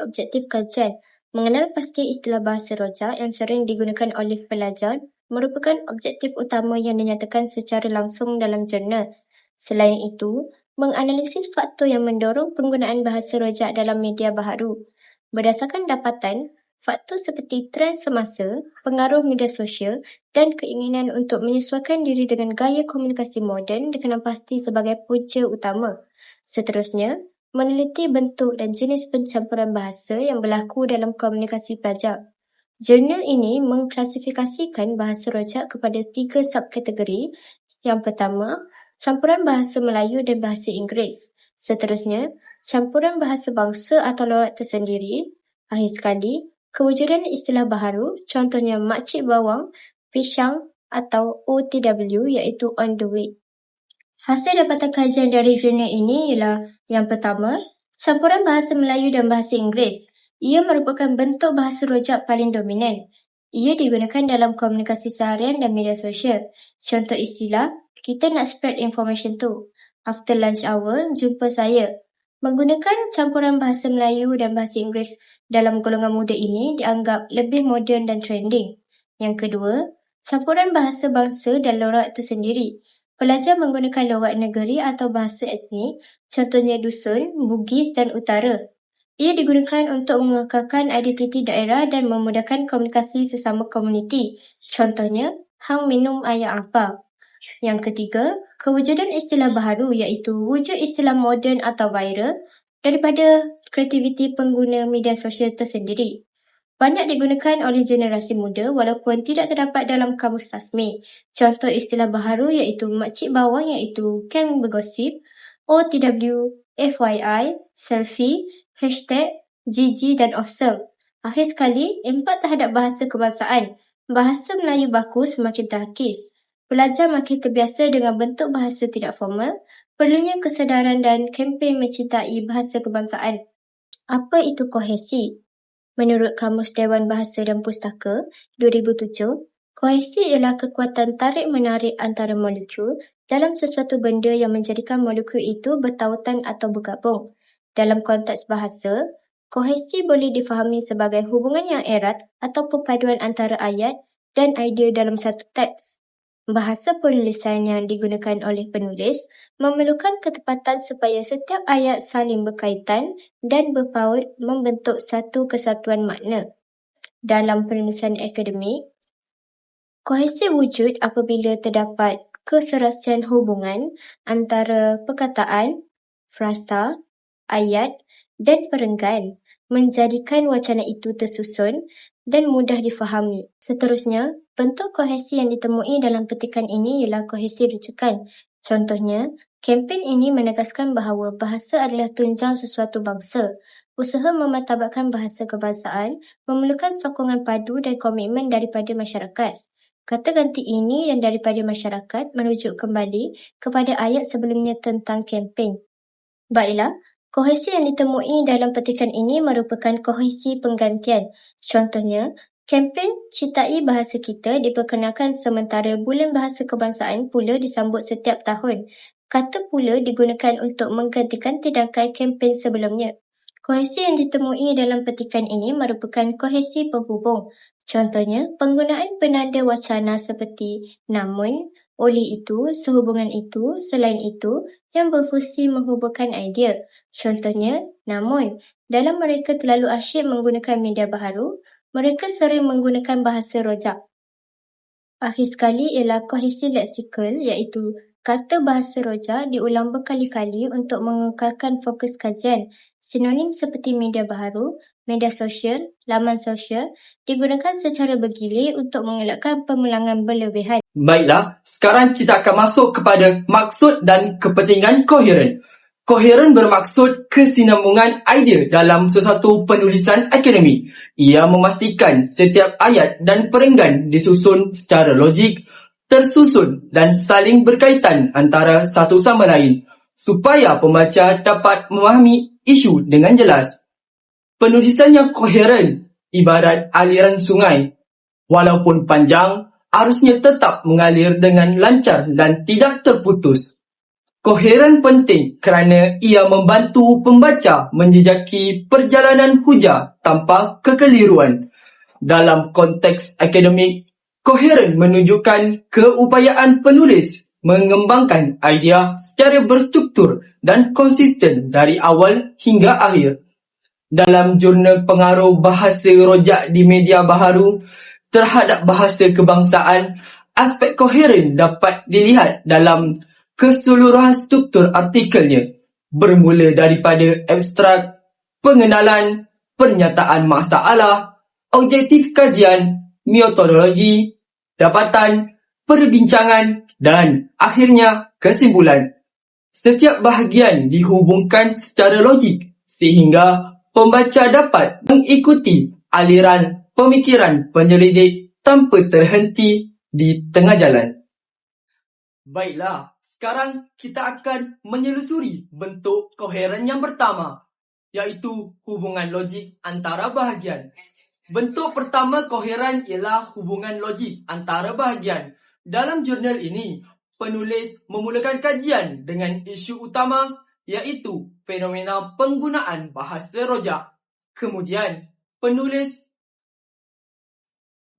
Objektif kajian Mengenal pasti istilah bahasa rojak yang sering digunakan oleh pelajar merupakan objektif utama yang dinyatakan secara langsung dalam jurnal. Selain itu, menganalisis faktor yang mendorong penggunaan bahasa rojak dalam media baharu. Berdasarkan dapatan, faktor seperti trend semasa, pengaruh media sosial dan keinginan untuk menyesuaikan diri dengan gaya komunikasi moden dikenal pasti sebagai punca utama. Seterusnya, meneliti bentuk dan jenis pencampuran bahasa yang berlaku dalam komunikasi pelajar. Jurnal ini mengklasifikasikan bahasa rojak kepada tiga subkategori. Yang pertama, campuran bahasa Melayu dan bahasa Inggeris. Seterusnya, campuran bahasa bangsa atau lorat tersendiri. Akhir sekali, kewujudan istilah baharu, contohnya makcik bawang, pisang atau OTW iaitu on the way. Hasil dapatan kajian dari jurnal ini ialah yang pertama, campuran bahasa Melayu dan bahasa Inggeris. Ia merupakan bentuk bahasa rojak paling dominan. Ia digunakan dalam komunikasi seharian dan media sosial. Contoh istilah, kita nak spread information tu. After lunch hour, jumpa saya. Menggunakan campuran bahasa Melayu dan bahasa Inggeris dalam golongan muda ini dianggap lebih moden dan trending. Yang kedua, campuran bahasa bangsa dan lorak tersendiri. Pelajar menggunakan logat negeri atau bahasa etnik, contohnya dusun, bugis dan utara. Ia digunakan untuk mengekalkan identiti daerah dan memudahkan komunikasi sesama komuniti. Contohnya, hang minum air apa. Yang ketiga, kewujudan istilah baharu iaitu wujud istilah moden atau viral daripada kreativiti pengguna media sosial tersendiri banyak digunakan oleh generasi muda walaupun tidak terdapat dalam kamus rasmi. Contoh istilah baharu iaitu makcik bawang iaitu Ken Bergosip, OTW, FYI, Selfie, Hashtag, GG dan Awesome. Akhir sekali, empat terhadap bahasa kebangsaan. Bahasa Melayu baku semakin terhakis. Pelajar makin terbiasa dengan bentuk bahasa tidak formal, perlunya kesedaran dan kempen mencintai bahasa kebangsaan. Apa itu kohesi? Menurut Kamus Dewan Bahasa dan Pustaka 2007, kohesi ialah kekuatan tarik-menarik antara molekul dalam sesuatu benda yang menjadikan molekul itu bertautan atau bergabung. Dalam konteks bahasa, kohesi boleh difahami sebagai hubungan yang erat atau perpaduan antara ayat dan idea dalam satu teks. Bahasa penulisan yang digunakan oleh penulis memerlukan ketepatan supaya setiap ayat saling berkaitan dan berpaut membentuk satu kesatuan makna. Dalam penulisan akademik, kohesi wujud apabila terdapat keserasian hubungan antara perkataan, frasa, ayat dan perenggan menjadikan wacana itu tersusun dan mudah difahami. Seterusnya, bentuk kohesi yang ditemui dalam petikan ini ialah kohesi rujukan. Contohnya, kempen ini menegaskan bahawa bahasa adalah tunjang sesuatu bangsa. Usaha memartabatkan bahasa kebangsaan memerlukan sokongan padu dan komitmen daripada masyarakat. Kata ganti ini dan daripada masyarakat merujuk kembali kepada ayat sebelumnya tentang kempen. Baiklah, Kohesi yang ditemui dalam petikan ini merupakan kohesi penggantian. Contohnya, kempen Citai Bahasa Kita diperkenalkan sementara Bulan Bahasa Kebangsaan pula disambut setiap tahun. Kata pula digunakan untuk menggantikan tindakan kempen sebelumnya. Kohesi yang ditemui dalam petikan ini merupakan kohesi penghubung. Contohnya, penggunaan penanda wacana seperti namun, oleh itu, sehubungan itu, selain itu, yang berfungsi menghubungkan idea. Contohnya, namun, dalam mereka terlalu asyik menggunakan media baharu, mereka sering menggunakan bahasa rojak. Akhir sekali ialah kohesi leksikal iaitu kata bahasa rojak diulang berkali-kali untuk mengekalkan fokus kajian. Sinonim seperti media baharu, media sosial, laman sosial digunakan secara bergilir untuk mengelakkan pengulangan berlebihan. Baiklah, sekarang kita akan masuk kepada maksud dan kepentingan koheren. Koheren bermaksud kesinambungan idea dalam sesuatu penulisan akademik. Ia memastikan setiap ayat dan perenggan disusun secara logik, tersusun dan saling berkaitan antara satu sama lain supaya pembaca dapat memahami isu dengan jelas. Penulisan yang koheren ibarat aliran sungai. Walaupun panjang, arusnya tetap mengalir dengan lancar dan tidak terputus. Koheren penting kerana ia membantu pembaca menjejaki perjalanan hujah tanpa kekeliruan. Dalam konteks akademik, koheren menunjukkan keupayaan penulis mengembangkan idea secara berstruktur dan konsisten dari awal hingga akhir. Dalam jurnal pengaruh bahasa rojak di media baharu terhadap bahasa kebangsaan, aspek koheren dapat dilihat dalam keseluruhan struktur artikelnya bermula daripada abstrak, pengenalan, pernyataan masalah, objektif kajian, metodologi, dapatan, perbincangan dan akhirnya kesimpulan. Setiap bahagian dihubungkan secara logik sehingga pembaca dapat mengikuti aliran pemikiran penyelidik tanpa terhenti di tengah jalan. Baiklah, sekarang kita akan menyelusuri bentuk koheren yang pertama, iaitu hubungan logik antara bahagian. Bentuk pertama koheren ialah hubungan logik antara bahagian. Dalam jurnal ini, penulis memulakan kajian dengan isu utama iaitu fenomena penggunaan bahasa rojak. Kemudian, penulis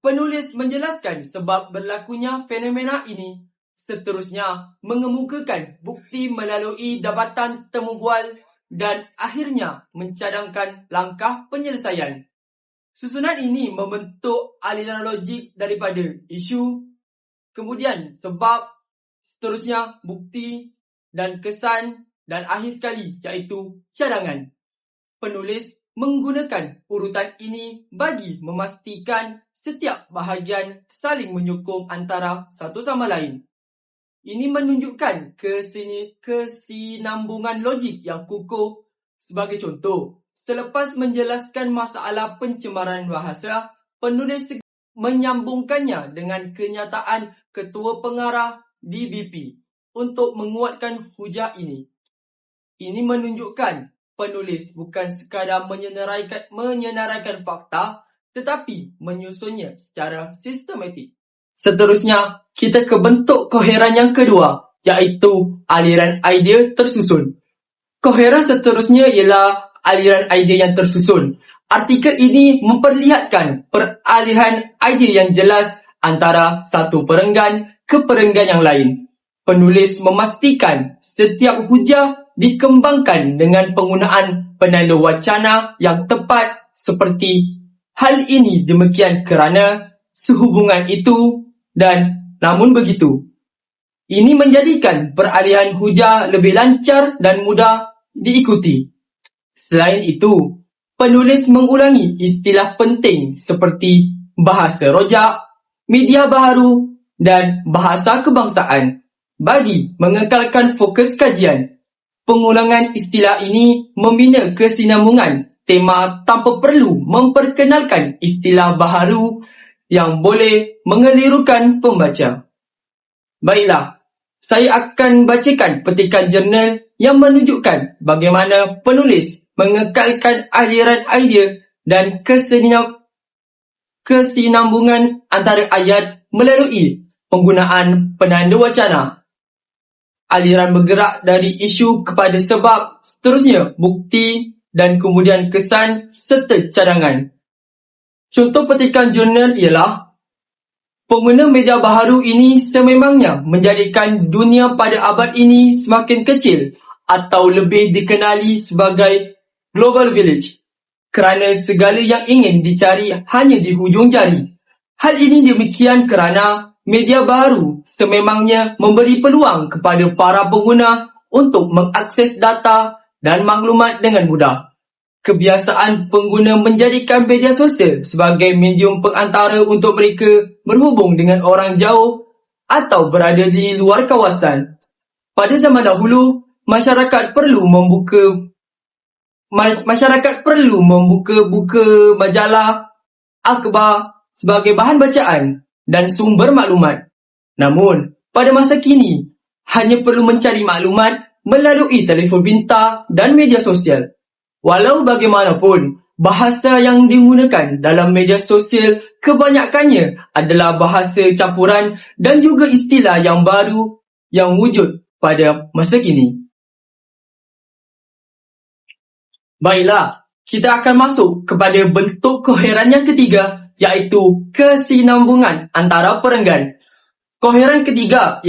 penulis menjelaskan sebab berlakunya fenomena ini seterusnya mengemukakan bukti melalui dapatan temu bual dan akhirnya mencadangkan langkah penyelesaian. Susunan ini membentuk aliran logik daripada isu, kemudian sebab, seterusnya bukti dan kesan dan akhir sekali iaitu cadangan. Penulis menggunakan urutan ini bagi memastikan setiap bahagian saling menyokong antara satu sama lain. Ini menunjukkan kesini, kesinambungan logik yang kukuh. Sebagai contoh, selepas menjelaskan masalah pencemaran bahasa, penulis menyambungkannya dengan kenyataan ketua pengarah DBP untuk menguatkan hujah ini. Ini menunjukkan penulis bukan sekadar menyenaraikan, menyenaraikan fakta tetapi menyusunnya secara sistematik. Seterusnya, kita ke bentuk koheran yang kedua, iaitu aliran idea tersusun. Koheran seterusnya ialah aliran idea yang tersusun. Artikel ini memperlihatkan peralihan idea yang jelas antara satu perenggan ke perenggan yang lain. Penulis memastikan setiap hujah dikembangkan dengan penggunaan penanda wacana yang tepat seperti hal ini demikian kerana sehubungan itu dan namun begitu. Ini menjadikan peralihan hujah lebih lancar dan mudah diikuti. Selain itu, penulis mengulangi istilah penting seperti bahasa rojak, media baharu dan bahasa kebangsaan bagi mengekalkan fokus kajian. Pengulangan istilah ini membina kesinambungan tema tanpa perlu memperkenalkan istilah baharu yang boleh mengelirukan pembaca. Baiklah, saya akan bacakan petikan jurnal yang menunjukkan bagaimana penulis mengekalkan aliran idea dan kesinambungan antara ayat melalui penggunaan penanda wacana. Aliran bergerak dari isu kepada sebab, seterusnya bukti dan kemudian kesan serta cadangan. Contoh petikan jurnal ialah Pengguna media baharu ini sememangnya menjadikan dunia pada abad ini semakin kecil atau lebih dikenali sebagai global village kerana segala yang ingin dicari hanya di hujung jari. Hal ini demikian kerana media baharu sememangnya memberi peluang kepada para pengguna untuk mengakses data dan maklumat dengan mudah kebiasaan pengguna menjadikan media sosial sebagai medium pengantara untuk mereka berhubung dengan orang jauh atau berada di luar kawasan. Pada zaman dahulu, masyarakat perlu membuka masyarakat perlu membuka-buka majalah, akhbar sebagai bahan bacaan dan sumber maklumat. Namun, pada masa kini, hanya perlu mencari maklumat melalui telefon pintar dan media sosial. Walau bagaimanapun, bahasa yang digunakan dalam media sosial kebanyakannya adalah bahasa campuran dan juga istilah yang baru yang wujud pada masa kini. Baiklah, kita akan masuk kepada bentuk koheran yang ketiga iaitu kesinambungan antara perenggan. Koheran ketiga